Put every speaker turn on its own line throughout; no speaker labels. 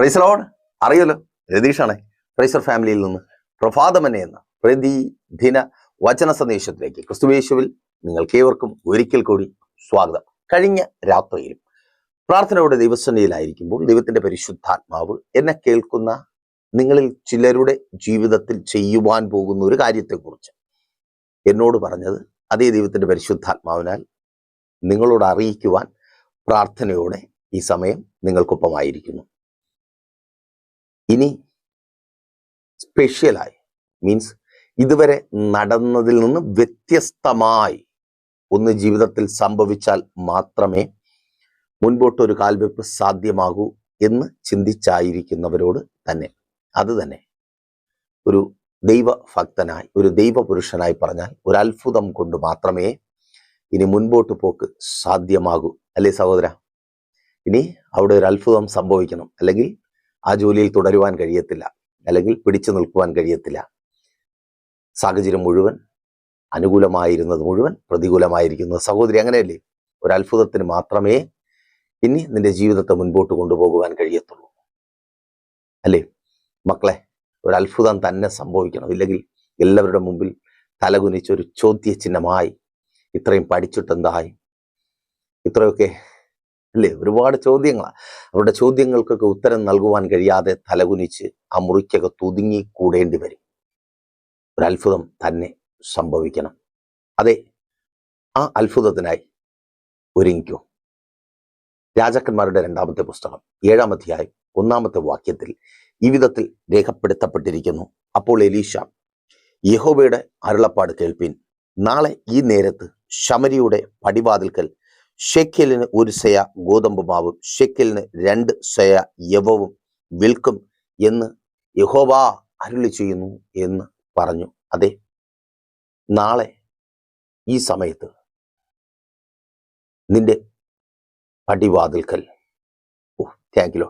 പ്രൈസറോഡ് അറിയല്ലോ രതീഷാണ് പ്രൈസർ ഫാമിലിയിൽ നിന്ന് പ്രഭാതമനെ എന്ന പ്രതിദിന വചന സന്ദേശത്തിലേക്ക് ക്രിസ്തുവേശുവിൽ നിങ്ങൾക്ക് ഏവർക്കും ഒരിക്കൽ കൂടി സ്വാഗതം. കഴിഞ്ഞ രാത്രിയിലും പ്രാർത്ഥനയുടെ ദൈവസന്നിധിയിലായിരിക്കുമ്പോൾ ദൈവത്തിന്റെ പരിശുദ്ധാത്മാവ് എന്നെ കേൾക്കുന്ന നിങ്ങളിൽ ചിലരുടെ ജീവിതത്തിൽ ചെയ്യുവാൻ പോകുന്ന ഒരു കാര്യത്തെക്കുറിച്ച് എന്നോട് പറഞ്ഞത് അതേ ദൈവത്തിന്റെ പരിശുദ്ധാത്മാവിനാൽ നിങ്ങളോട് അറിയിക്കുവാൻ പ്രാർത്ഥനയോടെ ഈ സമയം നിങ്ങൾക്കൊപ്പമായിരിക്കുന്നു. ഇനി സ്പെഷ്യലായി മീൻസ് ഇതുവരെ നടന്നതിൽ നിന്ന് വ്യത്യസ്തമായി ഒന്ന് ജീവിതത്തിൽ സംഭവിച്ചാൽ മാത്രമേ മുൻപോട്ട് ഒരു കാൽവെപ്പ് സാധ്യമാകൂ എന്ന് ചിന്തിച്ചായിരിക്കുന്നവരോട് തന്നെ. അത് തന്നെ. ഒരു ദൈവഭക്തനായി ഒരു ദൈവപുരുഷനായി പറഞ്ഞാൽ ഒരു അത്ഭുതം കൊണ്ട് മാത്രമേ ഇനി മുൻപോട്ട് പോക്ക് സാധ്യമാകൂ. അല്ലേ സഹോദര? ഇനി അവിടെ ഒരു അത്ഭുതം സംഭവിക്കണം. അല്ലെങ്കിൽ ആ ജോലിയിൽ തുടരുവാൻ കഴിയത്തില്ല. അല്ലെങ്കിൽ പിടിച്ചു നിൽക്കുവാൻ കഴിയത്തില്ല. സാഹചര്യം മുഴുവൻ അനുകൂലമായിരുന്നത് മുഴുവൻ പ്രതികൂലമായിരിക്കുന്നത് സഹോദരി അങ്ങനെയല്ലേ? ഒരു അത്ഭുതത്തിന് മാത്രമേ ഇനി നിന്റെ ജീവിതത്തെ മുൻപോട്ട് കൊണ്ടുപോകുവാൻ കഴിയത്തുള്ളൂ. അല്ലേ? മക്കളെ ഒരു അത്ഭുതം തന്നെ സംഭവിക്കണം. ഇല്ലെങ്കിൽ എല്ലാവരുടെ മുമ്പിൽ തലകുനിച്ച് ഒരു ചോദ്യ ചിഹ്നമായി ഇത്രയും പഠിച്ചിട്ടെന്തായി? ഇത്രയൊക്കെ അല്ലേ? ഒരുപാട് ചോദ്യങ്ങളാണ് അവരുടെ ചോദ്യങ്ങൾക്കൊക്കെ ഉത്തരം നൽകുവാൻ കഴിയാതെ തലകുനിച്ച് ആ മുറിക്കകത്ത് ഒതുങ്ങി കൂടേണ്ടി വരും. ഒരു അത്ഭുതം തന്നെ സംഭവിക്കണം. അതെ ആ അത്ഭുതത്തിനായി ഒരുങ്ങിക്കോ. രാജാക്കന്മാരുടെ രണ്ടാമത്തെ പുസ്തകം ഏഴാം അധ്യായം ഒന്നാമത്തെ വാക്യത്തിൽ ഈ വിധത്തിൽ രേഖപ്പെടുത്തപ്പെട്ടിരിക്കുന്നു. അപ്പോൾ എലീഷ യഹോബയുടെ അരുളപ്പാട് കേൾപ്പീൻ. നാളെ ഈ നേരത്ത് ശമരിയുടെ പടിവാതിൽക്കൽ ഷെക്കലിന് ഒരു സയ ഗോതമ്പ് മാവും ഷെക്കലിന് രണ്ട് സയ യവവും വിൽക്കും എന്ന് യഹോവ അരുളി ചെയ്യുന്നു എന്ന് പറഞ്ഞു. അതെ നാളെ ഈ സമയത്ത് നിന്റെ പടിവാതിൽക്കൽ ഓ താങ്ക് യു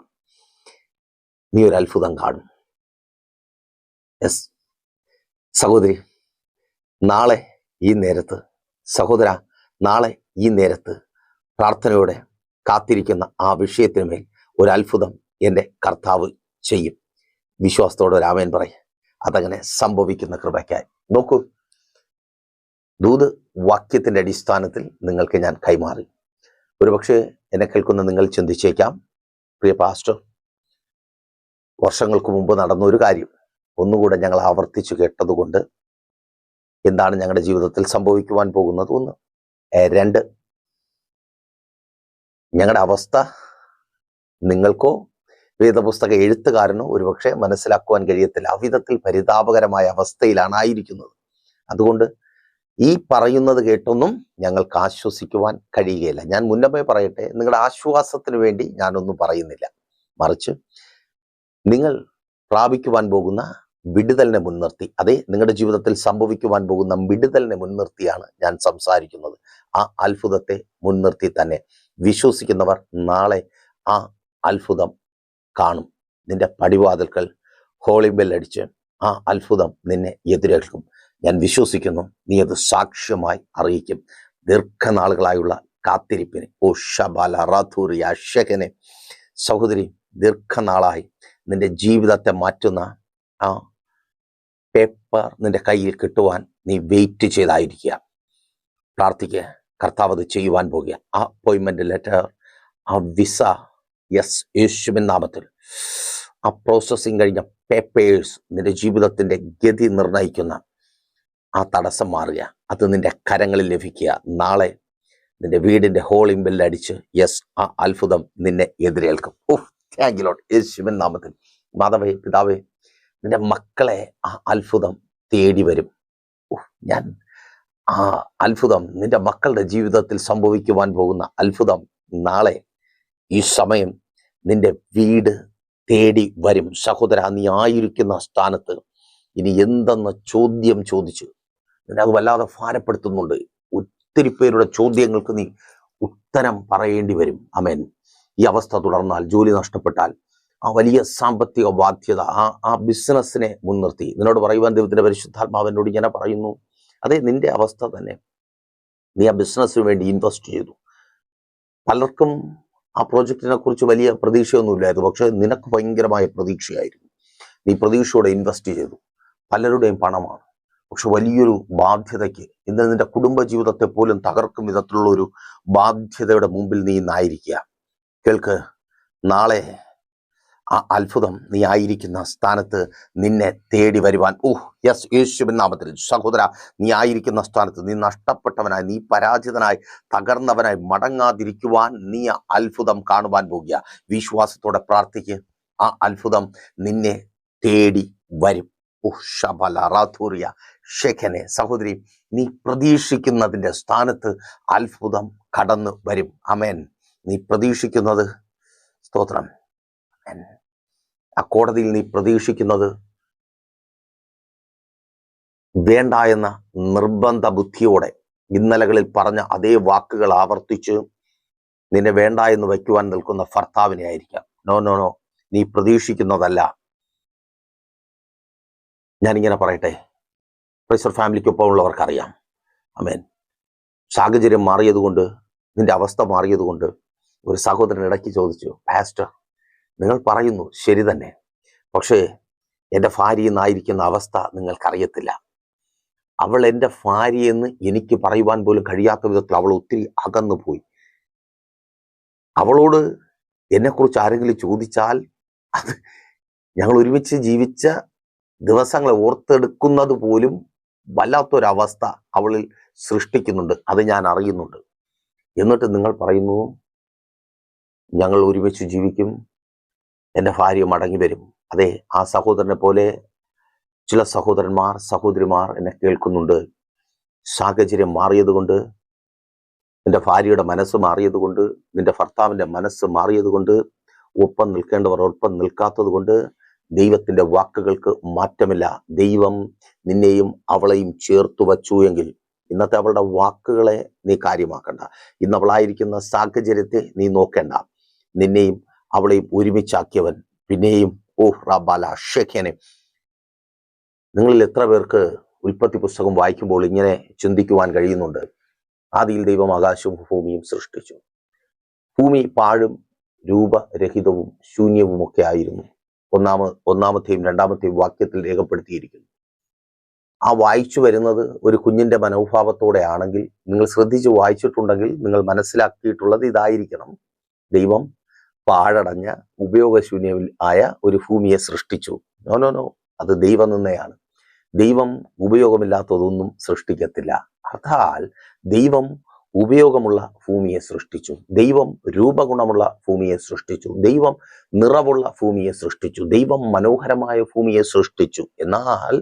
നീ ഒരു അത്ഭുതം കാണും. യെസ് സഹോദരി നാളെ ഈ നേരത്ത് സഹോദര നാളെ ഈ നേരത്ത് പ്രാർത്ഥനയോടെ കാത്തിരിക്കുന്ന ആ വിഷയത്തിന് മേൽ ഒരു അത്ഭുതം എന്റെ കർത്താവ് ചെയ്യും. വിശ്വാസത്തോടെ രാമൻ പറയും. അതങ്ങനെ സംഭവിക്കുന്ന കൃപയ്ക്കായി. നോക്കൂ ദൂത് വാക്യത്തിന്റെ അടിസ്ഥാനത്തിൽ നിങ്ങൾക്ക് ഞാൻ കൈമാറി. ഒരുപക്ഷെ എന്നെ കേൾക്കുന്ന നിങ്ങൾ ചിന്തിച്ചേക്കാം പ്രിയ പാസ്റ്റർ വർഷങ്ങൾക്ക് മുമ്പ് നടന്ന ഒരു കാര്യം ഒന്നുകൂടെ ഞങ്ങൾ ആവർത്തിച്ചു കേട്ടതുകൊണ്ട് എന്താണ് ഞങ്ങളുടെ ജീവിതത്തിൽ സംഭവിക്കുവാൻ പോകുന്നത്? ഒന്ന് രണ്ട് ഞങ്ങളുടെ അവസ്ഥ നിങ്ങൾക്കോ വേദപുസ്തക എഴുത്തുകാരനോ ഒരുപക്ഷെ മനസ്സിലാക്കുവാൻ കഴിയത്തില്ല. അവിധത്തിൽ പരിതാപകരമായ അവസ്ഥയിലാണ് ആയിരിക്കുന്നത്. അതുകൊണ്ട് ഈ പറയുന്നത് കേട്ടൊന്നും ഞങ്ങൾക്ക് ആശ്വസിക്കുവാൻ കഴിയുകയില്ല. ഞാൻ മുന്നമേ പറയട്ടെ നിങ്ങളുടെ ആശ്വാസത്തിന് വേണ്ടി ഞാനൊന്നും പറയുന്നില്ല. മറിച്ച് നിങ്ങൾ പ്രാപിക്കുവാൻ പോകുന്ന വിടുതലിനെ മുൻനിർത്തി അതെ നിങ്ങളുടെ ജീവിതത്തിൽ സംഭവിക്കുവാൻ പോകുന്ന വിടുതലിനെ മുൻനിർത്തിയാണ് ഞാൻ സംസാരിക്കുന്നത്. ആ അത്ഭുതത്തെ മുൻനിർത്തി തന്നെ. വിശ്വസിക്കുന്നവർ നാളെ ആ അത്ഭുതം കാണും. നിന്റെ പടിവാതിൽക്കൽ ഹോളി ബെല്ലടിച്ച് ആ അത്ഭുതം നിന്നെ എതിരേൽക്കും. ഞാൻ വിശ്വസിക്കുന്നു നീ അത് സാക്ഷ്യമായി അറിയിക്കും. ദീർഘനാളുകളായുള്ള കാത്തിരിപ്പിന്. ഓ ഷബാല റാഥൂറി അഷകനെ സഹോദരി ദീർഘനാളായി നിന്റെ ജീവിതത്തെ മാറ്റുന്ന ആ പേപ്പർ നിന്റെ കയ്യിൽ കിട്ടുവാൻ നീ വെയിറ്റ് ചെയ്തായിരിക്കുക. പ്രാർത്ഥിക്കുക. കർത്താവ് അത് ചെയ്യുവാൻ പോകുക ആ അപ്പോയിൻമെന്റ് ലെറ്റർ ആ വിസ യെസ് യേശുവിൻ നാമത്തിൽ. ആ പ്രോസസ്സിങ് കഴിഞ്ഞ പേപ്പേഴ്സ് നിന്റെ ജീവിതത്തിന്റെ ഗതി നിർണയിക്കുന്ന ആ തടസ്സം മാറുക. അത് നിന്റെ കരങ്ങളിൽ ലഭിക്കുക. നാളെ നിന്റെ വീടിന്റെ ഹോളിംഗ് ബെല്ലടിച്ച് യെസ് ആ അത്ഭുതം നിന്നെ എതിരേൽക്കും. ഓഹ് താങ്ക് ലോട്ട് യേശുവിൻ നാമത്തിൽ. മാതാവേ പിതാവേ നിന്റെ മക്കളെ ആ അത്ഭുതം തേടി വരും. ഉഫ്, ഞാൻ ആ അത്ഭുതം നിന്റെ മക്കളുടെ ജീവിതത്തിൽ സംഭവിക്കുവാൻ പോകുന്ന അത്ഭുതം നാളെ ഈ സമയം നിന്റെ വീട് തേടി വരും. സഹോദര നീ ആയിരിക്കുന്ന സ്ഥാനത്ത് ഇനി എന്തെന്ന ചോദ്യം ചോദിച്ചു നിന്നെ അത് വല്ലാതെ ഭാരപ്പെടുത്തുന്നുണ്ട്. ഒത്തിരി പേരുടെ ചോദ്യങ്ങൾക്ക് നീ ഉത്തരം പറയേണ്ടി വരും. അമേൻ ഈ അവസ്ഥ തുടർന്നാൽ ജോലി നഷ്ടപ്പെട്ടാൽ ആ വലിയ സാമ്പത്തിക ബാധ്യത ആ ആ ബിസിനസ്സിനെ മുൻനിർത്തി. നിന്നോട് പറയുവാൻ ദൈവത്തിന്റെ പരിശുദ്ധാത്മാവിനോട് ഇങ്ങനെ പറയുന്നു അതെ നിന്റെ അവസ്ഥ തന്നെ. നീ ആ ബിസിനസ്സിന് വേണ്ടി ഇൻവെസ്റ്റ് ചെയ്തു. പലർക്കും ആ പ്രോജക്റ്റിനെ കുറിച്ച് വലിയ പ്രതീക്ഷയൊന്നുമില്ലായിരുന്നു. പക്ഷെ നിനക്ക് ഭയങ്കരമായ പ്രതീക്ഷയായിരുന്നു. നീ പ്രതീക്ഷയോടെ ഇൻവെസ്റ്റ് ചെയ്തു. പലരുടെയും പണമാണ്. പക്ഷെ വലിയൊരു ബാധ്യതയ്ക്ക് ഇന്ന് നിന്റെ കുടുംബ ജീവിതത്തെ പോലും തകർക്കും വിധത്തിലുള്ള ഒരു ബാധ്യതയുടെ മുമ്പിൽ നീ ഇന്നായിരിക്കുക. കേൾക്ക് നാളെ ആ അത്ഭുതം നീ ആയിരിക്കുന്ന സ്ഥാനത്ത് നിന്നെ തേടി വരുവാൻ. ഓ യെസ് യേശുവിൻ നാമത്തിൽ. സഹോദര നീ ആയിരിക്കുന്ന സ്ഥാനത്ത് നീ നഷ്ടപ്പെട്ടവനായി നീ പരാജിതനായി തകർന്നവനായി മടങ്ങാതിരിക്കുവാൻ നീ അത്ഭുതം കാണുവാൻ പോകുക. വിശ്വാസത്തോടെ പ്രാർത്ഥിക്കുക ആ അത്ഭുതം നിന്നെ തേടി വരും. ഓ ശബല റാഥൂറിയ ഷെഖനെ സഹോദരി നീ പ്രതീക്ഷിക്കുന്നതിന്റെ സ്ഥാനത്ത് അത്ഭുതം കടന്നു വരും. അമേൻ നീ പ്രതീക്ഷിക്കുന്നത് സ്തോത്രം. അമേൻ ആ കോടതിയിൽ നീ പ്രതീക്ഷിക്കുന്നത്? വേണ്ട എന്ന നിർബന്ധ ബുദ്ധിയോടെ ഇന്നലകളിൽ പറഞ്ഞ അതേ വാക്കുകൾ ആവർത്തിച്ച് നിന്നെ വേണ്ട എന്ന് വയ്ക്കുവാൻ നിൽക്കുന്ന ഭർത്താവിനെ ആയിരിക്കാം. നോ നോ നോ നീ പ്രതീക്ഷിക്കുന്നതല്ല. ഞാനിങ്ങനെ പറയട്ടെ. പ്രൈസർ ഫാമിലിക്കൊപ്പം ഉള്ളവർക്കറിയാം അമേൻ സാഹചര്യം മാറിയതുകൊണ്ട് നിന്റെ അവസ്ഥ മാറിയതുകൊണ്ട് ഒരു സഹോദരൻ ഇടയ്ക്ക് ചോദിച്ചു പാസ്റ്റർ നിങ്ങൾ പറയുന്നു ശരി തന്നെ. പക്ഷേ എന്റെ ഭാര്യ എന്നായിരിക്കുന്ന അവസ്ഥ നിങ്ങൾക്കറിയത്തില്ല. അവൾ എന്റെ ഭാര്യയെന്ന് എനിക്ക് പറയുവാൻ പോലും കഴിയാത്ത വിധത്തിൽ അവൾ ഒത്തിരി അകന്നു പോയി അവളോട് എന്നെക്കുറിച്ച് ആരെങ്കിലും ചോദിച്ചാൽ അത് ഞങ്ങൾ ഒരുമിച്ച് ജീവിച്ച ദിവസങ്ങളെ ഓർത്തെടുക്കുന്നത് പോലും വല്ലാത്തൊരവസ്ഥ അവളിൽ സൃഷ്ടിക്കുന്നുണ്ട്. അത് ഞാൻ അറിയുന്നുണ്ട്. എന്നിട്ട് നിങ്ങൾ പറയുന്നു ഞങ്ങൾ ഒരുമിച്ച് ജീവിക്കും. എന്റെ ഭാര്യ മടങ്ങി വരും. അതെ ആ സഹോദരനെ പോലെ ചില സഹോദരന്മാർ സഹോദരിമാർ എന്നെ കേൾക്കുന്നുണ്ട്. സാഹചര്യം മാറിയതുകൊണ്ട് നിന്റെ ഭാര്യയുടെ മനസ്സ് മാറിയതുകൊണ്ട് നിന്റെ ഭർത്താവിന്റെ മനസ്സ് മാറിയതുകൊണ്ട് ഒപ്പം നിൽക്കേണ്ടവർ ഒപ്പം നിൽക്കാത്തത് കൊണ്ട് ദൈവത്തിന്റെ വാക്കുകൾക്ക് മാറ്റമില്ല. ദൈവം നിന്നെയും അവളെയും ചേർത്തു വച്ചു എങ്കിൽ ഇന്നത്തെ അവളുടെ വാക്കുകളെ നീ കാര്യമാക്കണ്ട. ഇന്ന് അവളായിരിക്കുന്ന സാഹചര്യത്തെ നീ നോക്കേണ്ട. നിന്നെയും അവളെയും ഒരുമിച്ചാക്കിയവൻ. പിന്നെയും ഓ റബാല ഷെഖേനെ നിങ്ങളിൽ എത്ര പേർക്ക് ഉൽപ്പത്തി പുസ്തകം വായിക്കുമ്പോൾ ഇങ്ങനെ ചിന്തിക്കുവാൻ കഴിയുന്നുണ്ട്? ആദിയിൽ ദൈവം ആകാശവും ഭൂമിയും സൃഷ്ടിച്ചു. ഭൂമി പാഴും രൂപരഹിതവും ശൂന്യവുമൊക്കെ ആയിരുന്നു. ഒന്നാമ ഒന്നാമത്തെയും രണ്ടാമത്തെയും വാക്യത്തിൽ രേഖപ്പെടുത്തിയിരിക്കുന്നു. ആ വായിച്ചു വരുന്നത് ഒരു കുഞ്ഞിന്റെ മനോഭാവത്തോടെ ആണെങ്കിൽ നിങ്ങൾ ശ്രദ്ധിച്ച് വായിച്ചിട്ടുണ്ടെങ്കിൽ നിങ്ങൾ മനസ്സിലാക്കിയിട്ടുള്ളത് ഇതായിരിക്കണം. ദൈവം പാഴടഞ്ഞ ഉപയോഗശൂന്യ ആയ ഒരു ഭൂമിയെ സൃഷ്ടിച്ചു. നോ നോ നോ അത് ദൈവനിന്നയാണ് ദൈവം ഉപയോഗമില്ലാത്തതൊന്നും സൃഷ്ടിക്കത്തില്ല. അതാൽ ദൈവം ഉപയോഗമുള്ള ഭൂമിയെ സൃഷ്ടിച്ചു. ദൈവം രൂപഗുണമുള്ള ഭൂമിയെ സൃഷ്ടിച്ചു. ദൈവം നിറവുള്ള ഭൂമിയെ സൃഷ്ടിച്ചു. ദൈവം മനോഹരമായ ഭൂമിയെ സൃഷ്ടിച്ചു. എന്നാൽ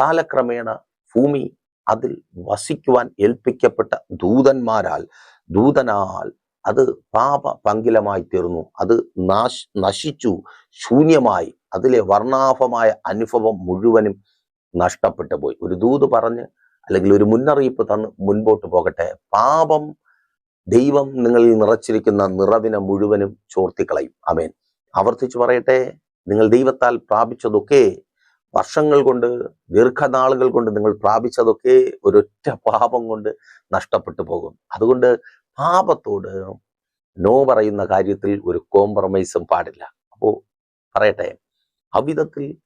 കാലക്രമേണ ഭൂമി അതിൽ വസിക്കുവാൻ ഏൽപ്പിക്കപ്പെട്ട ദൂതന്മാരാൽ ദൂതനാൽ അത് പാപ പങ്കിലമായി തീർന്നു. അത് നാശ് നശിച്ചു ശൂന്യമായി. അതിലെ വർണാഭമായ അനുഭവം മുഴുവനും നഷ്ടപ്പെട്ടു പോയി. ഒരു ദൂത് പറഞ്ഞ് അല്ലെങ്കിൽ ഒരു മുന്നറിയിപ്പ് തന്ന് മുൻപോട്ട് പോകട്ടെ. പാപം ദൈവം നിങ്ങളിൽ നിറച്ചിരിക്കുന്ന നിറവിനെ മുഴുവനും ചോർത്തിക്കളയും. അമേൻ ആവർത്തിച്ചു പറയട്ടെ. നിങ്ങൾ ദൈവത്താൽ പ്രാപിച്ചതൊക്കെ വർഷങ്ങൾ കൊണ്ട് ദീർഘനാളുകൾ കൊണ്ട് നിങ്ങൾ പ്രാപിച്ചതൊക്കെ ഒരൊറ്റ പാപം കൊണ്ട് നഷ്ടപ്പെട്ടു പോകും. അതുകൊണ്ട് പാപത്തോട് നോ പറയുന്ന കാര്യത്തിൽ ഒരു കോംപ്രമൈസും പാടില്ല. അപ്പോ പറയട്ടെ അവിധത്തിൽ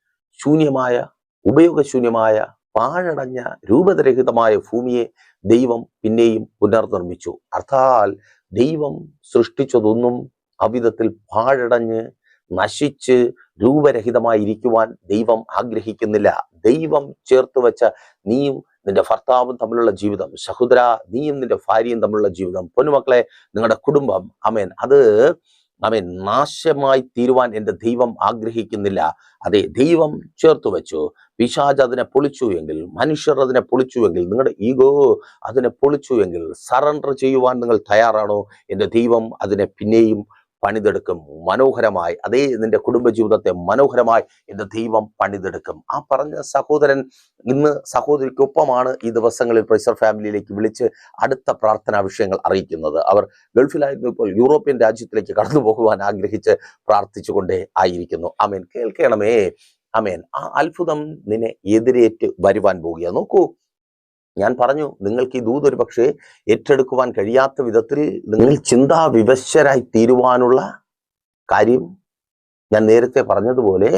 ശൂന്യമായ ഉപയോഗശൂന്യമായ പാഴടഞ്ഞ രൂപരഹിതമായ ഭൂമിയെ ദൈവം പിന്നെയും പുനർനിർമ്മിച്ചു. അർത്ഥാൽ ദൈവം സൃഷ്ടിച്ചതൊന്നും അവിധത്തിൽ പാഴടഞ്ഞ് നശിച്ച് രൂപരഹിതമായി ഇരിക്കുവാൻ ദൈവം ആഗ്രഹിക്കുന്നില്ല. ദൈവം ചേർത്ത് വെച്ച നീയും നിന്റെ ഭർത്താവും തമ്മിലുള്ള ജീവിതം സഹോദര നീയും നിന്റെ ഭാര്യയും തമ്മിലുള്ള ജീവിതം പൊന്നുമക്കളെ നിങ്ങളുടെ കുടുംബം അമേൻ അത് അമേൻ നാശമായി തീരുവാൻ എന്റെ ദൈവം ആഗ്രഹിക്കുന്നില്ല. അതെ ദൈവം ചേർത്ത് വെച്ചു. പിശാജ് അതിനെ പൊളിച്ചു എങ്കിൽ മനുഷ്യർ അതിനെ പൊളിച്ചു എങ്കിൽ നിങ്ങളുടെ ഈഗോ അതിനെ പൊളിച്ചു എങ്കിൽ സറണ്ടർ ചെയ്യുവാൻ നിങ്ങൾ തയ്യാറാണോ? എന്റെ ദൈവം അതിനെ പിന്നെയും പണിതെടുക്കും. മനോഹരമായി അതേ നിന്റെ കുടുംബജീവിതത്തെ മനോഹരമായി എന്റെ ദൈവം പണിതെടുക്കും. ആ പറഞ്ഞ സഹോദരൻ ഇന്ന് സഹോദരിക്കൊപ്പമാണ് ഈ ദിവസങ്ങളിൽ പ്രൈസർ ഫാമിലിയിലേക്ക് വിളിച്ച് അടുത്ത പ്രാർത്ഥനാ വിഷയങ്ങൾ അറിയിക്കുന്നത്. അവർ ഗൾഫിലായിരുന്നു ഇപ്പോൾ യൂറോപ്യൻ രാജ്യത്തിലേക്ക് കടന്നു പോകുവാൻ ആഗ്രഹിച്ച് പ്രാർത്ഥിച്ചുകൊണ്ടേ ആയിരിക്കുന്നു. അമേൻ കേൾക്കണമേ. അമേൻ ആ അത്ഭുതം നിന്നെ എതിരേറ്റ് വരുവാൻ പോകുക നോക്കൂ ഞാൻ പറഞ്ഞു നിങ്ങൾക്ക് ഈ ദൂത് ഒരു പക്ഷേ ഏറ്റെടുക്കുവാൻ കഴിയാത്ത വിധത്തിൽ നിങ്ങൾ ചിന്താവിവശരായി തീരുവാനുള്ള കാര്യം ഞാൻ നേരത്തെ പറഞ്ഞതുപോലെ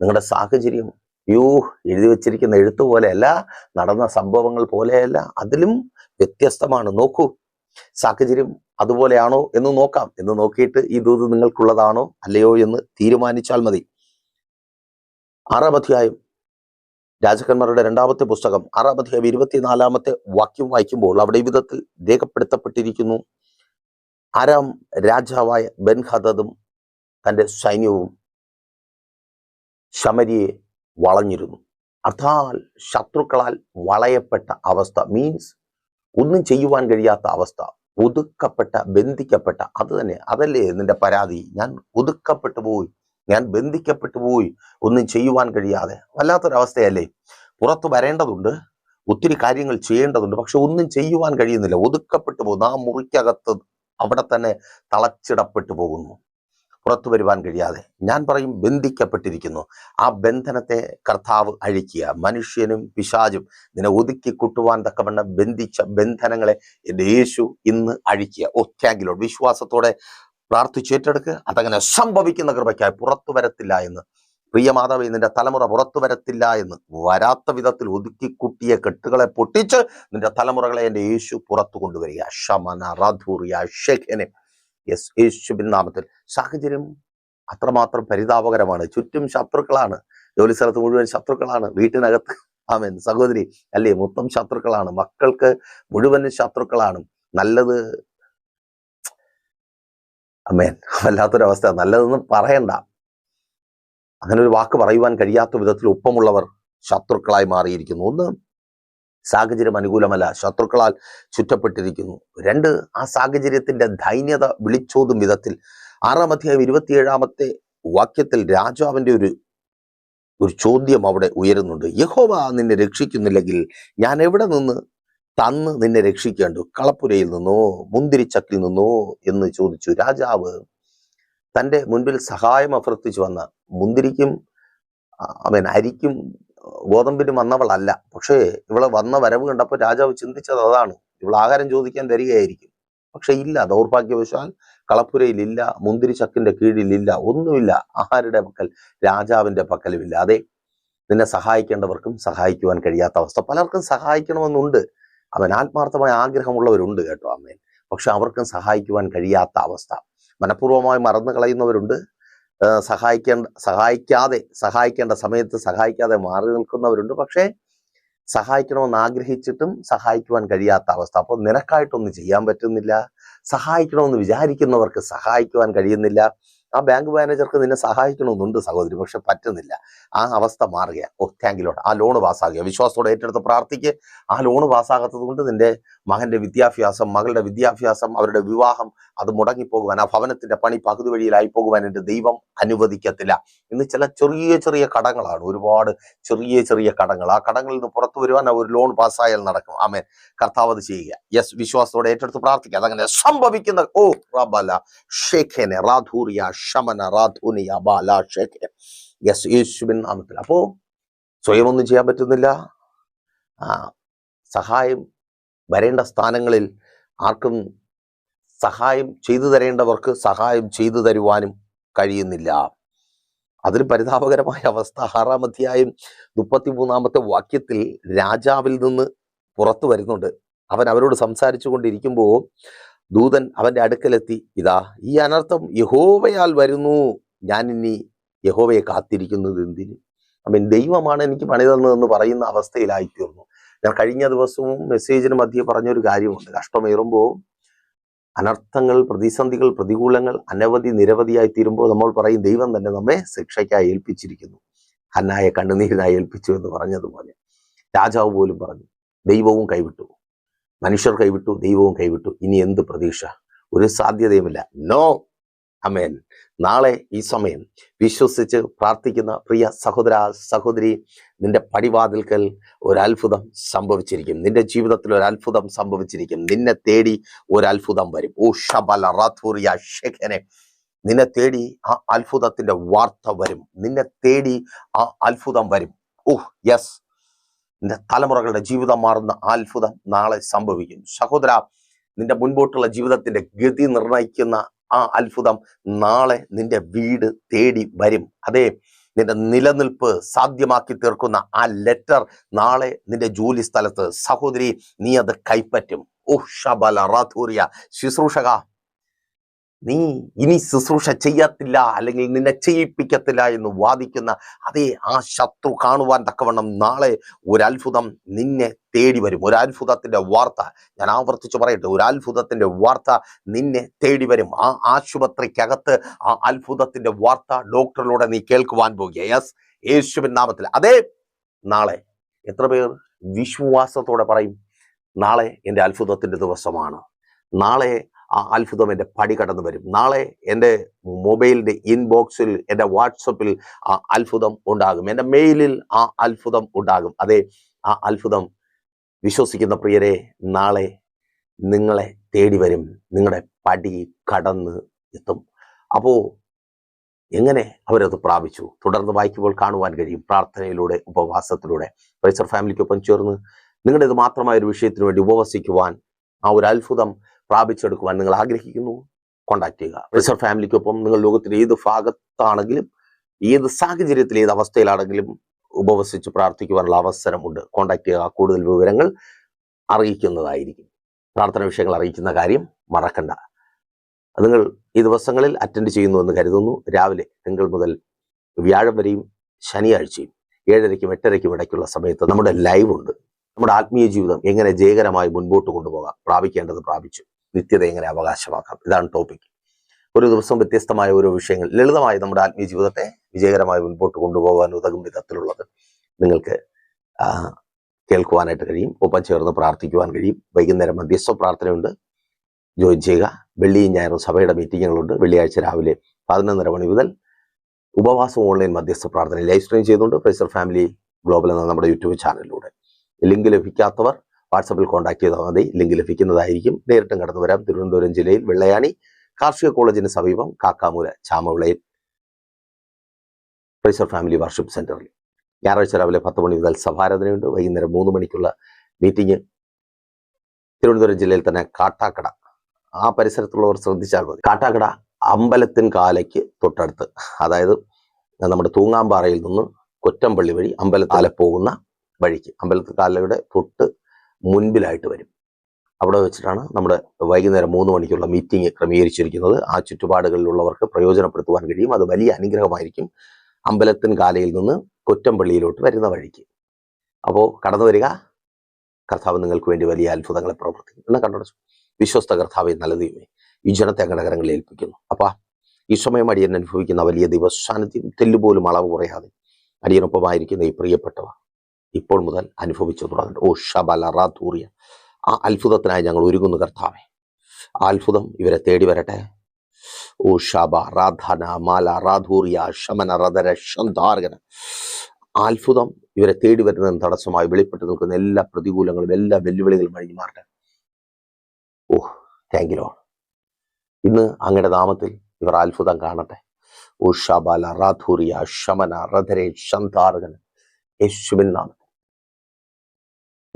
നിങ്ങളുടെ സാഹചര്യം. യൂ എഴുതി വച്ചിരിക്കുന്ന എഴുത്ത് പോലെയല്ല നടന്ന സംഭവങ്ങൾ പോലെയല്ല അതിലും വ്യത്യസ്തമാണ്. നോക്കൂ സാഹചര്യം അതുപോലെയാണോ എന്ന് നോക്കാം. എന്ന് നോക്കിയിട്ട് ഈ ദൂത് നിങ്ങൾക്കുള്ളതാണോ അല്ലയോ എന്ന് തീരുമാനിച്ചാൽ മതി. ആറാം അധ്യായം. രാജക്കന്മാരുടെ രണ്ടാമത്തെ പുസ്തകം ആറാം അധ്യായം ഇരുപത്തിനാലാമത്തെ വാക്യം വായിക്കുമ്പോൾ അവിടെ വിധത്തിൽ രേഖപ്പെടുത്തപ്പെട്ടിരിക്കുന്നു. ആരാം രാജാവായ ബെൻ തന്റെ സൈന്യവും ശമരിയെ വളഞ്ഞിരുന്നു. അർത്ഥാൽ ശത്രുക്കളാൽ വളയപ്പെട്ട അവസ്ഥ മീൻസ് ഒന്നും ചെയ്യുവാൻ കഴിയാത്ത അവസ്ഥ ഒതുക്കപ്പെട്ട ബന്ധിക്കപ്പെട്ട അത് തന്നെ അതല്ലേ നിന്റെ പരാതി? ഞാൻ ഒതുക്കപ്പെട്ടു പോയി. ഞാൻ ബന്ധിക്കപ്പെട്ടു പോയി. ഒന്നും ചെയ്യുവാൻ കഴിയാതെ. വല്ലാത്തൊരവസ്ഥയല്ലേ? പുറത്തു വരേണ്ടതുണ്ട്. ഒത്തിരി കാര്യങ്ങൾ ചെയ്യേണ്ടതുണ്ട്. പക്ഷെ ഒന്നും ചെയ്യുവാൻ കഴിയുന്നില്ല. ഒതുക്കപ്പെട്ടു പോകുന്നു. ആ മുറിക്കകത്ത് അവിടെ തന്നെ തളച്ചിടപ്പെട്ടു പോകുന്നു. പുറത്തു വരുവാൻ കഴിയാതെ. ഞാൻ പറയും ബന്ധിക്കപ്പെട്ടിരിക്കുന്നു. ആ ബന്ധനത്തെ കർത്താവ് അഴിക്കുക. മനുഷ്യനും പിശാചും നിന്നെ ഒതുക്കി കുട്ടുവാൻ തക്കവണ്ണം ബന്ധിച്ച ബന്ധനങ്ങളെ എന്റെ യേശു ഇന്ന് അഴിക്കുക. ഓ വിശ്വാസത്തോടെ പ്രാർത്ഥിച്ചേറ്റെടുക്കുക അതങ്ങനെ സംഭവിക്കുന്ന കൃപയ്ക്കായി പുറത്തു വരത്തില്ല എന്ന്. പ്രിയ മാതാവ് നിന്റെ തലമുറ പുറത്തു വരത്തില്ല എന്ന്. വരാത്ത വിധത്തിൽ ഒതുക്കി കുട്ടിയ കെട്ടുകളെ പൊട്ടിച്ച് നിന്റെ തലമുറകളെ എന്റെ യേശു പുറത്തു കൊണ്ടുവരിക. ഷമന റാധൂറിയ ഷെഖനെ യെസ് നാമത്തിൽ. സാഹചര്യം അത്രമാത്രം പരിതാപകരമാണ്. ചുറ്റും ശത്രുക്കളാണ്. ജോലി സ്ഥലത്ത് മുഴുവൻ ശത്രുക്കളാണ്. വീട്ടിനകത്ത് ആമേൻ. സഹോദരി അല്ലേ? മൊത്തം ശത്രുക്കളാണ്. മക്കൾക്ക് മുഴുവൻ ശത്രുക്കളാണ്. നല്ലത് അമേൻ. വല്ലാത്തൊരവസ്ഥ. നല്ലതെന്ന് പറയണ്ട. അങ്ങനെ ഒരു വാക്ക് പറയുവാൻ കഴിയാത്ത വിധത്തിൽ ഒപ്പമുള്ളവർ ശത്രുക്കളായി മാറിയിരിക്കുന്നു. ഒന്ന് സാഹചര്യം അനുകൂലമല്ല. ശത്രുക്കളാൽ ചുറ്റപ്പെട്ടിരിക്കുന്നു. രണ്ട് ആ സാഹചര്യത്തിന്റെ ധൈന്യത വിളിച്ചോതും വിധത്തിൽ ആറാം അധ്യായം ഇരുപത്തിയേഴാമത്തെ വാക്യത്തിൽ രാജാവിന്റെ ഒരു ഒരു ചോദ്യം അവിടെ ഉയരുന്നുണ്ട്. യഹോവ നിന്നെ രക്ഷിക്കുന്നില്ലെങ്കിൽ ഞാൻ എവിടെ നിന്ന് തന്ന് നിന്നെ രക്ഷിക്കേണ്ടു. കളപ്പുരയിൽ നിന്നോ മുന്തിരിച്ചക്കിൽ നിന്നോ എന്ന് ചോദിച്ചു. രാജാവ് തന്റെ മുൻപിൽ സഹായം അഭ്യർത്ഥിച്ചു വന്ന മുന്തിരിക്കും അവൻ അരിക്കും ഗോതമ്പിനും വന്നവളല്ല. പക്ഷേ ഇവളെ വന്ന വരവ് കണ്ടപ്പോൾ രാജാവ് ചിന്തിച്ചത് അതാണ്. ഇവൾ ആഹാരം ചോദിക്കാൻ വരികയായിരിക്കും. പക്ഷെ ഇല്ല. ദൗർഭാഗ്യവശാൽ കളപ്പുരയിലില്ല മുന്തിരി ചക്കിന്റെ കീഴിലില്ല ഒന്നുമില്ല. ആരുടെ പക്കൽ? രാജാവിന്റെ പക്കലുമില്ല. അതെ നിന്നെ സഹായിക്കേണ്ടവർക്കും സഹായിക്കുവാൻ കഴിയാത്ത അവസ്ഥ. പലർക്കും സഹായിക്കണമെന്നുണ്ട്. അവൻ ആത്മാർത്ഥമായ ആഗ്രഹമുള്ളവരുണ്ട് കേട്ടോ അമ്മേൻ പക്ഷെ അവർക്കും സഹായിക്കുവാൻ കഴിയാത്ത അവസ്ഥ. മനഃപൂർവമായി മറന്നു കളയുന്നവരുണ്ട്. സഹായിക്കേണ്ട സഹായിക്കാതെ സഹായിക്കേണ്ട സമയത്ത് സഹായിക്കാതെ മാറി നിൽക്കുന്നവരുണ്ട്. പക്ഷേ സഹായിക്കണമെന്ന് ആഗ്രഹിച്ചിട്ടും സഹായിക്കുവാൻ കഴിയാത്ത അവസ്ഥ. അപ്പോൾ നിനക്കായിട്ടൊന്നും ചെയ്യാൻ പറ്റുന്നില്ല. സഹായിക്കണമെന്ന് വിചാരിക്കുന്നവർക്ക് സഹായിക്കുവാൻ കഴിയുന്നില്ല. ആ ബാങ്ക് മാനേജർക്ക് നിന്നെ സഹായിക്കണമെന്നുണ്ട് സഹോദരി പക്ഷെ പറ്റുന്നില്ല. ആ അവസ്ഥ മാറുക ഓ താങ്കിലോട്ട് ആ ലോണ് പാസ്സാകുക. വിശ്വാസത്തോടെ ഏറ്റെടുത്ത് പ്രാർത്ഥിക്ക് ആ ലോണ് പാസ്സാകാത്തത് കൊണ്ട് നിന്റെ മകന്റെ വിദ്യാഭ്യാസം മകളുടെ വിദ്യാഭ്യാസം അവരുടെ വിവാഹം അത് മുടങ്ങിപ്പോകുവാൻ ആ ഭവനത്തിന്റെ പണി പകുതി വഴിയിലായി പോകുവാൻ എന്റെ ദൈവം അനുവദിക്കത്തില്ല. ഇന്ന് ചില ചെറിയ ചെറിയ കടങ്ങളാണ്. ഒരുപാട് ചെറിയ ചെറിയ കടങ്ങൾ. ആ കടങ്ങളിൽ നിന്ന് പുറത്തു വരുവാൻ ഒരു ലോൺ പാസ്സായാൽ നടക്കും. ആമേൻ. കർത്താവ് അത് ചെയ്യുക. യെസ് വിശ്വാസത്തോടെ ഏറ്റെടുത്ത് പ്രാർത്ഥിക്കുക. അതങ്ങനെ സംഭവിക്കുന്ന ഓ റബല ഷേഖേനെ റാധൂറിയ യെസ് യേശുവിൻ നാമത്തിൽ. അപ്പോ സ്വയം ഒന്നും ചെയ്യാൻ പറ്റുന്നില്ല. സഹായം വരേണ്ട സ്ഥാനങ്ങളിൽ ആർക്കും സഹായം ചെയ്തു തരേണ്ടവർക്ക് സഹായം ചെയ്തു തരുവാനും കഴിയുന്നില്ല. അതിന് പരിതാപകരമായ അവസ്ഥ. ആറാം അധ്യായം മുപ്പത്തിമൂന്നാമത്തെ വാക്യത്തിൽ രാജാവിൽ നിന്ന് പുറത്തു വരുന്നുണ്ട്. അവൻ അവരോട് സംസാരിച്ചു കൊണ്ടിരിക്കുമ്പോൾ ദൂതൻ അവന്റെ അടുക്കലെത്തി ഇതാ ഈ അനർത്ഥം യഹോവയാൽ വരുന്നു. ഞാൻ ഇനി യഹോവയെ കാത്തിരിക്കുന്നത് എന്തിന്? അവൻ ദൈവമാണ് എനിക്ക് പണി തന്നതെന്ന് പറയുന്ന അവസ്ഥയിലായി തീർന്നു ഞാൻ കഴിഞ്ഞ ദിവസവും മെസ്സേജിന് മധ്യേ പറഞ്ഞൊരു കാര്യമുണ്ട്. കഷ്ടമേറുമ്പോൾ അനർത്ഥങ്ങൾ പ്രതിസന്ധികൾ പ്രതികൂലങ്ങൾ അനവധി നിരവധിയായി തീരുമ്പോൾ നമ്മൾ പറയും ദൈവം തന്നെ നമ്മെ ശിക്ഷയ്ക്കായി ഏൽപ്പിച്ചിരിക്കുന്നു. ഹന്നായെ കണ്ണുനീരിനായി ഏൽപ്പിച്ചു എന്ന് പറഞ്ഞതുപോലെ. രാജാവ് പോലും പറഞ്ഞു ദൈവവും കൈവിട്ടു. മനുഷ്യർ കൈവിട്ടു ദൈവവും കൈവിട്ടു. ഇനി എന്ത് പ്രതീക്ഷ? ഒരു സാധ്യതയുമില്ല. നോ അമേൻ നാളെ ഈ സമയം വിശ്വസിച്ച് പ്രാർത്ഥിക്കുന്ന പ്രിയ സഹോദര സഹോദരി നിന്റെ പടിവാതിൽക്കൽ ഒരത്ഭുതം സംഭവിച്ചിരിക്കും. നിന്റെ ജീവിതത്തിൽ ഒരു അത്ഭുതം സംഭവിച്ചിരിക്കും. നിന്നെ തേടി ഒരത്ഭുതം വരും. ഓ ഷബല ഷെഖനെ നിന്നെ തേടി ആ അത്ഭുതത്തിന്റെ വാർത്ത വരും. നിന്നെ തേടി ആ അത്ഭുതം വരും. ഓഹ് യെസ് തലമുറകളുടെ ജീവിതം മാറുന്ന അത്ഭുതം നാളെ സംഭവിക്കും. സഹോദര നിന്റെ മുൻപോട്ടുള്ള ജീവിതത്തിന്റെ ഗതി നിർണയിക്കുന്ന ആ അത്ഭുതം നാളെ നിന്റെ വീട് തേടി വരും. അതെ നിന്റെ നിലനിൽപ്പ് സാധ്യമാക്കി തീർക്കുന്ന ആ ലെറ്റർ നാളെ നിന്റെ ജോലി സ്ഥലത്ത്. സഹോദരി നീ അത് കൈപ്പറ്റും. ഓ ഷബല റാഥൂറിയ ശുശ്രൂഷക നീ ഇനി ശുശ്രൂഷ ചെയ്യത്തില്ല അല്ലെങ്കിൽ നിന്നെ ചെയ്യിപ്പിക്കത്തില്ല എന്ന് വാദിക്കുന്ന അതേ ആ ശത്രു കാണുവാൻ തക്കവണ്ണം നാളെ ഒരു അത്ഭുതം നിന്നെ തേടി വരും. ഒരു അത്ഭുതത്തിന്റെ വാർത്ത ഞാൻ ആവർത്തിച്ച് പറയട്ടെ. ഒരു അത്ഭുതത്തിന്റെ വാർത്ത നിന്നെ തേടി വരും. ആ ആശുപത്രിക്കകത്ത് ആ അത്ഭുതത്തിന്റെ വാർത്ത ഡോക്ടറിലൂടെ നീ കേൾക്കുവാൻ പോകുക. യെസ് യേശുവിൻ നാമത്തിൽ. അതേ നാളെ എത്ര പേർ വിശ്വാസത്തോടെ പറയും നാളെ എന്റെ അത്ഭുതത്തിന്റെ ദിവസമാണ്. നാളെ ആ അത്ഭുതം എന്റെ പടി കടന്നു വരും. നാളെ എന്റെ മൊബൈലിന്റെ ഇൻബോക്സിൽ എന്റെ വാട്സപ്പിൽ ആ അത്ഭുതം ഉണ്ടാകും. എന്റെ മെയിലിൽ ആ അത്ഭുതം ഉണ്ടാകും. അതെ ആ അത്ഭുതം വിശ്വസിക്കുന്ന പ്രിയരെ നാളെ നിങ്ങളെ തേടി വരും. നിങ്ങളുടെ പടി കടന്ന് എത്തും. അപ്പോൾ എങ്ങനെ അവരത് പ്രാപിച്ചു? തുടർന്ന് വായിക്കുമ്പോൾ കാണുവാൻ കഴിയും പ്രാർത്ഥനയിലൂടെ ഉപവാസത്തിലൂടെ. പ്രൈസർ ഫാമിലിക്കൊപ്പം ചേർന്ന് നിങ്ങളുടെ ഇത് മാത്രമായ ഒരു വിഷയത്തിന് വേണ്ടി ഉപവസിക്കുവാൻ ആ ഒരു അത്ഭുതം പ്രാപിച്ചെടുക്കുവാൻ നിങ്ങൾ ആഗ്രഹിക്കുന്നു കോണ്ടാക്ട് ചെയ്യുക. റിസർവ് ഫാമിലിക്കൊപ്പം നിങ്ങൾ ലോകത്തിന്റെ ഏത് ഭാഗത്താണെങ്കിലും ഏത് സാഹചര്യത്തിൽ ഏത് അവസ്ഥയിലാണെങ്കിലും ഉപവസിച്ച് പ്രാർത്ഥിക്കുവാനുള്ള അവസരമുണ്ട്. കോണ്ടാക്ട് ചെയ്യുക. കൂടുതൽ വിവരങ്ങൾ അറിയിക്കുന്നതായിരിക്കും. പ്രാർത്ഥന വിഷയങ്ങൾ അറിയിക്കുന്ന കാര്യം മറക്കണ്ട. നിങ്ങൾ ഈ ദിവസങ്ങളിൽ അറ്റൻഡ് ചെയ്യുന്നുവെന്ന് കരുതുന്നു. രാവിലെ തിങ്കൾ മുതൽ വ്യാഴം വരെയും ശനിയാഴ്ചയും ഏഴരയ്ക്കും എട്ടരയ്ക്കും ഇടയ്ക്കുള്ള സമയത്ത് നമ്മുടെ ലൈവ് ഉണ്ട്. നമ്മുടെ ആത്മീയ ജീവിതം എങ്ങനെ ജയകരമായി മുൻപോട്ട് കൊണ്ടുപോകാം പ്രാപിക്കേണ്ടത് പ്രാപിച്ചു. നിത്യത എങ്ങനെ അവകാശമാക്കാം? ഇതാണ് ടോപ്പിക് ഒരു ദിവസം വ്യത്യസ്തമായ ഓരോ വിഷയങ്ങൾ ലളിതമായി നമ്മുടെ ആത്മീയ ജീവിതത്തെ വിജയകരമായി മുൻപോട്ട് കൊണ്ടുപോകാൻ ഉതകും വിധത്തിലുള്ളത് നിങ്ങൾക്ക് കേൾക്കുവാനായിട്ട് കഴിയും. ഒപ്പം ചേർന്ന് പ്രാർത്ഥിക്കുവാൻ കഴിയും. വൈകുന്നേരം മധ്യസ്ഥ പ്രാർത്ഥനയുണ്ട്. ജോയിൻ ചെയ്യുക. വെള്ളിയും ഞായറും സഭയുടെ മീറ്റിങ്ങുകളുണ്ട്. വെള്ളിയാഴ്ച രാവിലെ പതിനൊന്നര മണി മുതൽ ഉപവാസം ഓൺലൈൻ മധ്യസ്ഥ പ്രാർത്ഥന ലൈവ് സ്ട്രീം ചെയ്തുകൊണ്ട് പ്രൈസർ ഫാമിലി ഗ്ലോബൽ എന്ന നമ്മുടെ യൂട്യൂബ് ചാനലിലൂടെ ലിങ്ക് ലഭിക്കാത്തവർ വാട്സപ്പിൽ കോൺടാക്ട് ചെയ്താൽ മതി. ലിങ്ക് ലഭിക്കുന്നതായിരിക്കും. നേരിട്ടും കടന്നു വരാം. തിരുവനന്തപുരം ജില്ലയിൽ വെള്ളയാണി കാർഷിക കോളേജിന് സമീപം കാക്കാമൂല ചാമവിളയിൽ. പ്രൈസർ ഫാമിലി വർഷിപ്പ് സെന്ററിൽ ഞായറാഴ്ച രാവിലെ പത്ത് മണി മുതൽ സഭാരാധനയുണ്ട്. വൈകുന്നേരം മൂന്ന് മണിക്കുള്ള മീറ്റിംഗ് തിരുവനന്തപുരം ജില്ലയിൽ തന്നെ കാട്ടാക്കട. ആ പരിസരത്തുള്ളവർ ശ്രദ്ധിച്ചാൽ മതി. കാട്ടാക്കട അമ്പലത്തിൻ കാലയ്ക്ക് തൊട്ടടുത്ത്. അതായത് നമ്മുടെ തൂങ്ങാമ്പാറയിൽ നിന്ന് കൊറ്റമ്പള്ളി വഴി അമ്പലത്താലെ പോകുന്ന വഴിക്ക്. അമ്പലത്തിക്കാലയുടെ തൊട്ട് മുൻപിലായിട്ട് വരും. അവിടെ വെച്ചിട്ടാണ് നമ്മുടെ വൈകുന്നേരം മൂന്ന് മണിക്കുള്ള മീറ്റിംഗ് ക്രമീകരിച്ചിരിക്കുന്നത്. ആ ചുറ്റുപാടുകളിലുള്ളവർക്ക് പ്രയോജനപ്പെടുത്തുവാൻ കഴിയും. അത് വലിയ അനുഗ്രഹമായിരിക്കും. അമ്പലത്തിൻ കാലയിൽ നിന്ന് കൊറ്റമ്പള്ളിയിലോട്ട് വരുന്ന വഴിക്ക്. അപ്പോൾ കടന്നു വരിക. കർത്താവ് നിങ്ങൾക്ക് വേണ്ടി വലിയ അത്ഭുതങ്ങളെ പ്രവർത്തിക്കും. എന്നാൽ കണ്ടു വിശ്വസ്ത കർത്താവ് നല്ല ഈ ജനത്തെ അങ്ങയുടെ ഏൽപ്പിക്കുന്നു. അപ്പാ ഈ സമയം അടിയൻ അനുഭവിക്കുന്ന വലിയ ദിവസാനത്തിൽ തെല്ലുപോലും അളവ് കുറയാതെ. അടിയനൊപ്പമായിരിക്കുന്ന ഈ പ്രിയപ്പെട്ടവ ഇപ്പോൾ മുതൽ അനുഭവിച്ചു തുടങ്ങുന്നുണ്ട്. ഓ ഷബല റാത്തൂറിയ ആ അത്ഭുതത്തിനായി ഞങ്ങൾ ഒരുങ്ങുന്നു കർത്താവെ. ആ അത്ഭുതം ഇവരെ തേടി വരട്ടെ. ഓ ഷബ റാധന മാല റാധൂറിയ ശമന റദര ശന്ധാർഗന അത്ഭുതം ഇവരെ തേടി വരുന്നതിന് തടസ്സമായി വെളിപ്പെട്ട് നിൽക്കുന്ന എല്ലാ പ്രതികൂലങ്ങളും എല്ലാ വെല്ലുവിളികളും അഴിഞ്ഞു മാറട്ടെ. ഓ താങ്ക് യു ഇന്ന് അങ്ങയുടെ നാമത്തിൽ ഇവർ അത്ഭുതം കാണട്ടെ. ഓ ഷാബാല റാധൂറിയ ശമന റധരേ ശന്താർഗന. യേശുവിൻ നാമത്തിൽ.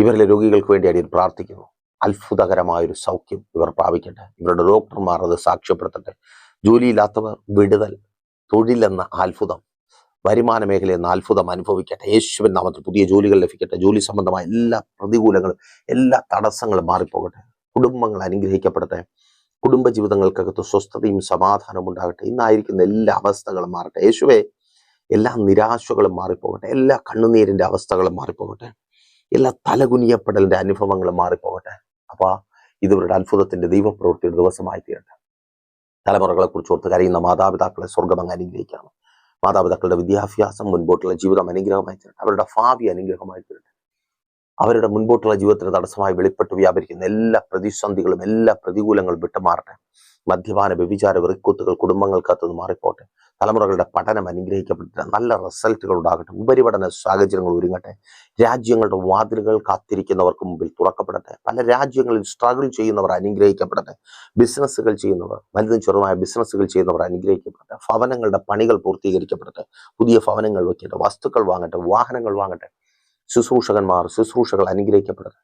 ഇവരിലെ രോഗികൾക്ക് വേണ്ടി അടിയൻ പ്രാർത്ഥിക്കുന്നു. അത്ഭുതകരമായ ഒരു സൗഖ്യം ഇവർ പ്രാപിക്കട്ടെ. ഇവരുടെ ഡോക്ടർമാർ അത് സാക്ഷ്യപ്പെടുത്തട്ടെ. ജോലിയില്ലാത്തവർ വിടുതൽ തൊഴിലെന്ന അത്ഭുതം വരുമാന മേഖലയിൽ നിന്ന് അത്ഭുതം അനുഭവിക്കട്ടെ. യേശുവിൻ നാമത്തിൽ പുതിയ ജോലികൾ ലഭിക്കട്ടെ. ജോലി സംബന്ധമായ എല്ലാ പ്രതികൂലങ്ങളും എല്ലാ തടസ്സങ്ങളും മാറിപ്പോകട്ടെ. കുടുംബങ്ങൾ അനുഗ്രഹിക്കപ്പെടട്ടെ. കുടുംബ ജീവിതങ്ങൾക്കകത്ത് സ്വസ്ഥതയും സമാധാനവും ഉണ്ടാകട്ടെ. ഇന്നായിരിക്കുന്ന എല്ലാ അവസ്ഥകളും മാറട്ടെ. യേശുവെ എല്ലാ നിരാശകളും മാറിപ്പോകട്ടെ. എല്ലാ കണ്ണുനീരിന്റെ അവസ്ഥകളും മാറിപ്പോകട്ടെ. എല്ലാ തലകുനിയപ്പെടലിന്റെ അനുഭവങ്ങൾ മാറിപ്പോകട്ടെ. അപ്പൊ ഇതുവരുടെ അത്ഭുതത്തിന്റെ ദൈവപ്രവൃത്തിയുടെ ദിവസമായി തീരട്ടെ. തലമുറകളെ കുറിച്ച് ഓർത്ത് കരയുന്ന മാതാപിതാക്കളെ സ്വർഗം അങ്ങ് അനുഗ്രഹിക്കണം. മാതാപിതാക്കളുടെ വിദ്യാഭ്യാസം മുൻപോട്ടുള്ള ജീവിതം അനുഗ്രഹമായി തീരട്ടെ. അവരുടെ ഭാവി അനുഗ്രഹമായി തീരട്ടെ. അവരുടെ മുൻപോട്ടുള്ള ജീവിതത്തിന് തടസ്സമായി വെളിപ്പെട്ട് വ്യാപരിക്കുന്ന എല്ലാ പ്രതിസന്ധികളും എല്ലാ പ്രതികൂലങ്ങളും വിട്ടുമാറട്ടെ. മദ്യപാന വ്യഭിചാര വെറിക്കൂത്തുകൾ കുടുംബങ്ങൾക്കകത്ത് മാറിപ്പോട്ടെ. തലമുറകളുടെ പഠനം അനുഗ്രഹിക്കപ്പെട്ടിട്ട് നല്ല റിസൾട്ടുകൾ ഉണ്ടാകട്ടെ. ഉപരിപഠന സാഹചര്യങ്ങൾ ഒരുങ്ങട്ടെ. രാജ്യങ്ങളുടെ വാതിലുകൾ കാത്തിരിക്കുന്നവർക്ക് മുമ്പിൽ തുറക്കപ്പെടട്ടെ. പല രാജ്യങ്ങളിൽ സ്ട്രഗിൾ ചെയ്യുന്നവർ അനുഗ്രഹിക്കപ്പെടട്ടെ. ബിസിനസ്സുകൾ ചെയ്യുന്നവർ വലുതും ചെറുതുമായ ബിസിനസ്സുകൾ ചെയ്യുന്നവർ അനുഗ്രഹിക്കപ്പെടട്ടെ. ഭവനങ്ങളുടെ പണികൾ പൂർത്തീകരിക്കപ്പെടട്ടെ. പുതിയ ഭവനങ്ങൾ വയ്ക്കട്ടെ വസ്തുക്കൾ വാങ്ങട്ടെ. വാഹനങ്ങൾ വാങ്ങട്ടെ. ശുശ്രൂഷകന്മാർ ശുശ്രൂഷകൾ അനുഗ്രഹിക്കപ്പെടട്ടെ.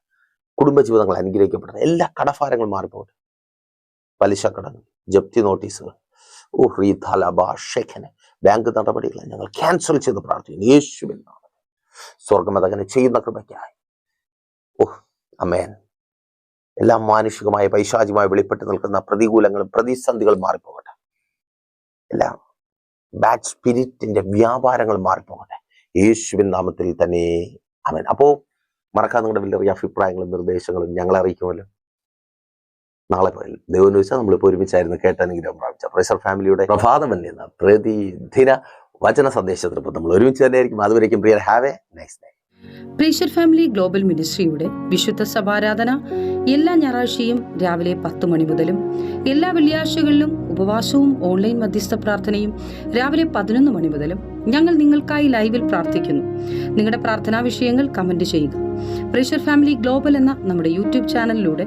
കുടുംബജീവിതങ്ങൾ അനുഗ്രഹിക്കപ്പെടട്ടെ. എല്ലാ കടഭാരങ്ങളും മാറിപ്പോകട്ടെ. പലിശ കടങ്ങൾ ജപ്തി നോട്ടീസുകൾ. റീതലബാഷേഖനെ ബാങ്ക് നടപടികൾ ഞങ്ങൾ ക്യാൻസൽ ചെയ്ത് പ്രാർത്ഥിക്കുന്നു. യേശുവിൻ സ്വർഗമതകനെ ചെയ്യുന്ന കൃപയ്ക്കായി. ഓഹ് അമേൻ എല്ലാം മാനുഷികമായ പൈശാചികമായി വെളിപ്പെട്ട് നിൽക്കുന്ന പ്രതികൂലങ്ങളും പ്രതിസന്ധികളും മാറിപ്പോകട്ടെ. എല്ലാം ബാഡ് സ്പിരിറ്റിന്റെ വ്യാപാരങ്ങൾ മാറിപ്പോകട്ടെ. യേശുവിൻ നാമത്തിൽ തന്നെ. അമേൻ അപ്പോ മറക്കാതെ നിങ്ങളുടെ വലിയ അഭിപ്രായങ്ങളും നിർദ്ദേശങ്ങളും ഞങ്ങളെ അറിയിക്കുമല്ലോ. നാളെ ദൈവം വെച്ചാൽ നമ്മളിപ്പോൾ ഒരുമിച്ചായിരുന്നു കേട്ട അനുഗ്രഹം പ്രാപിച്ച പ്രഷർ ഫാമിലിയുടെ പ്രഭാതം എന്ന പ്രതിദിന വചന സന്ദേശത്തിൽ നമ്മൾ ഒരുമിച്ച് തന്നെ ആയിരിക്കും അതുവരേക്കും prior have a nice day
pressure family global മിനിസ്ട്രിയുടെ വിശുദ്ധ സഭാരാധന എല്ലാ ഞായറാഴ്ചയും രാവിലെ പത്ത് മണി മുതലും എല്ലാ വെള്ളിയാഴ്ചകളിലും ഉപവാസവും ഓൺലൈൻ മധ്യസ്ഥ പ്രാർത്ഥനയും രാവിലെ പതിനൊന്ന് മണി മുതലും ഞങ്ങൾ നിങ്ങൾക്കായി ലൈവിൽ പ്രാർത്ഥിക്കുന്നു. നിങ്ങളുടെ പ്രാർത്ഥനാ വിഷയങ്ങൾ കമന്റ് ചെയ്യുക. പ്രീഷർ ഫാമിലി ഗ്ലോബൽ എന്ന നമ്മുടെ യൂട്യൂബ് ചാനലിലൂടെ